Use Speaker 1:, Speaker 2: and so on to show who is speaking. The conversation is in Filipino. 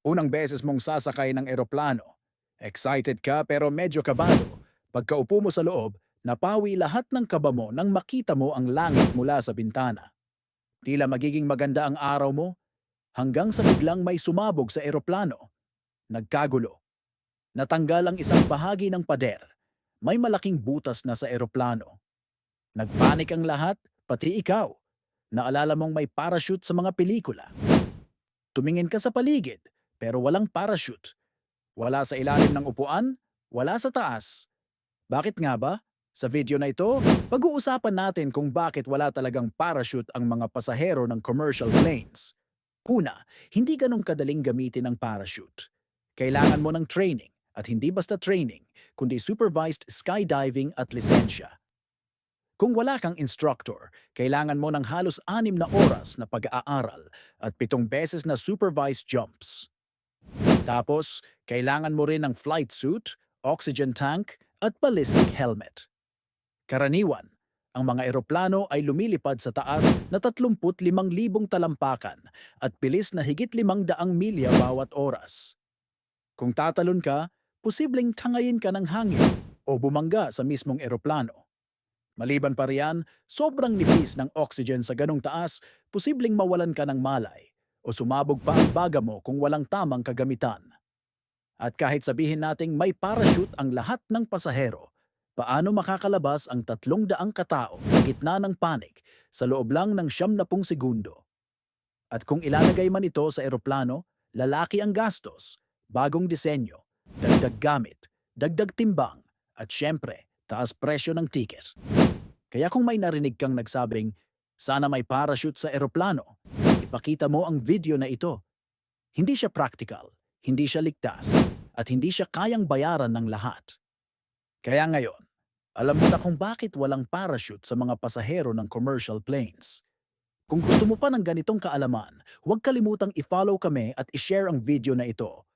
Speaker 1: Unang beses mong sasakay ng eroplano. Excited ka pero medyo kabado. Pagkaupo mo sa loob, napawi lahat ng kaba mo nang makita mo ang langit mula sa bintana. Tila magiging maganda ang araw mo hanggang sa biglang may sumabog sa eroplano. Nagkagulo. Natanggal ang isang bahagi ng pader. May malaking butas na sa eroplano. Nagpanik ang lahat, pati ikaw. Naalala mong may parachute sa mga pelikula. Tumingin ka sa paligid, pero walang parachute. Wala sa ilalim ng upuan, wala sa taas. Bakit nga ba? Sa video na ito, pag-uusapan natin kung bakit wala talagang parachute ang mga pasahero ng commercial planes. Una, hindi ganong kadaling gamitin ang parachute. Kailangan mo ng training, at hindi basta training, kundi supervised skydiving at lisensya. Kung wala kang instructor, kailangan mo ng halos anim na oras na pag-aaral at pitong beses na supervised jumps. Tapos, kailangan mo rin ng flight suit, oxygen tank, at ballistic helmet. Karaniwan, ang mga eroplano ay lumilipad sa taas na 35,000 talampakan at bilis na higit 500 milya bawat oras. Kung tatalon ka, posibleng tangayin ka ng hangin o bumangga sa mismong eroplano. Maliban pa riyan, sobrang nipis ng oxygen sa ganong taas, posibleng mawalan ka ng malay o sumabog pa ang baga mo kung walang tamang kagamitan. At kahit sabihin nating may parachute ang lahat ng pasahero, paano makakalabas ang tatlong daang katao sa gitna ng panik sa loob lang ng siyam na segundo? At kung ilalagay man ito sa eroplano, lalaki ang gastos, bagong disenyo, dagdag gamit, dagdag timbang, at syempre, taas presyo ng ticket. Kaya kung may narinig kang nagsabing, sana may parachute sa eroplano, ipakita mo ang video na ito. Hindi siya practical, hindi siya ligtas, at hindi siya kayang bayaran ng lahat. Kaya ngayon, alam mo na kung bakit walang parachute sa mga pasahero ng commercial planes. Kung gusto mo pa ng ganitong kaalaman, huwag kalimutang i-follow kami at i-share ang video na ito